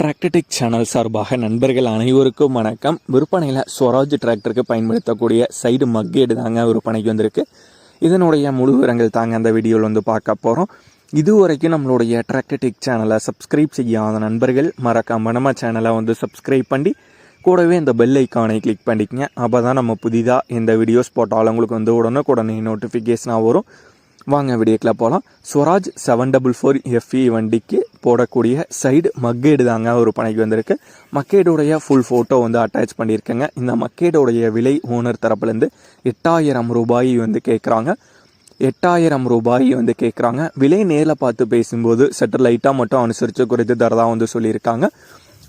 Tractor Tech channel சார்பாக நண்பர்கள் அனைவருக்கும் வணக்கம். விற்பனையில் ஸ்வராஜ் டிராக்டருக்கு பயன்படுத்தக்கூடிய சைடு மக்கேடு தாங்க விற்பனைக்கு வந்திருக்கு. இதனுடைய முழு விவரங்கள் தாங்க அந்த வீடியோவில் வந்து பார்க்க போகிறோம் இதுவரைக்கும் நம்மளுடைய டிராக்டர்டெக் சேனலை சப்ஸ்கிரைப் செய்யாத நண்பர்கள் மறக்காம நம்ம சேனலை வந்து சப்ஸ்கிரைப் பண்ணி கூடவே இந்த பெல் ஐக்கானை கிளிக் பண்ணிக்கங்க. அப்போ தான் நம்ம புதிதாக இந்த வீடியோஸ் போட்டாலும் உங்களுக்கு வந்து உடனே உடனே நோட்டிஃபிகேஷனாக வரும். வாங்க வீடியோக்கில் போகலாம் Swaraj seven double four FE வண்டிக்கு போடக்கூடிய சைடு மக்கேடு தாங்க ஒரு பணிக்கு வந்திருக்கு. மக்கேடுடைய ஃபுல் ஃபோட்டோ வந்து அட்டாச் பண்ணியிருக்கேங்க. இந்த மக்கேடுடைய விலை ஓனர் தரப்புலேருந்து எட்டாயிரம் ரூபாய் வந்து கேட்குறாங்க எட்டாயிரம் ரூபாய் வந்து கேட்குறாங்க விலை நேரில் பார்த்து பேசும்போது சற்று லைட்டாக மட்டும் அனுசரித்து குறைத்து தரதாக வந்து சொல்லியிருக்காங்க.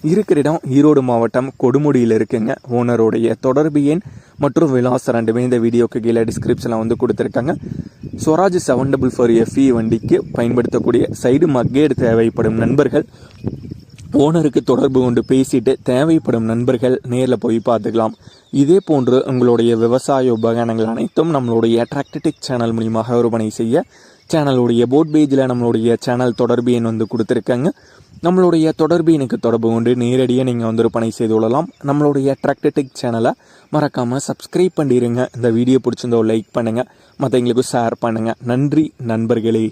இருக்கிற இடம் ஈரோடு மாவட்டம் கொடுமுடியில் இருக்குங்க. ஓனருடைய தொடர்பு எண் மற்றும் விலாசம் ரெண்டுமே இந்த வீடியோக்கு கீழே டிஸ்கிரிப்ஷனில் வந்து கொடுத்துருக்காங்க. Swaraj seven double four FE வண்டிக்கு பயன்படுத்தக்கூடிய சைடு மக்கேடு தேவைப்படும் நண்பர்கள் ஓனருக்கு தொடர்பு கொண்டு பேசிட்டு தேவைப்படும் நண்பர்கள் நேரில் போய் பார்த்துக்கலாம். இதே போன்று உங்களுடைய விவசாய உபகரணங்கள் அனைத்தும் நம்மளுடைய டிராக்டடிக் சேனல் மூலியமாக விற்பனை செய்ய சேனலுடைய போட் பேஜில் நம்மளுடைய சேனல் தொடர்பு எண் வந்து கொடுத்துருக்காங்க. நம்மளுடைய தொடர்பு எனக்கு தொடர்பு கொண்டு நேரடியாக நீங்கள் வந்து விற்பனை செய்து கொள்ளலாம். நம்மளுடைய டிராக்டடிக் சேனலை மறக்காமல் சப்ஸ்கிரைப் பண்ணிடுங்க இந்த வீடியோ பிடிச்சிருந்தோ லைக் பண்ணுங்கள் மற்றவங்களுக்கு ஷேர் பண்ணுங்கள் நன்றி நண்பர்களே.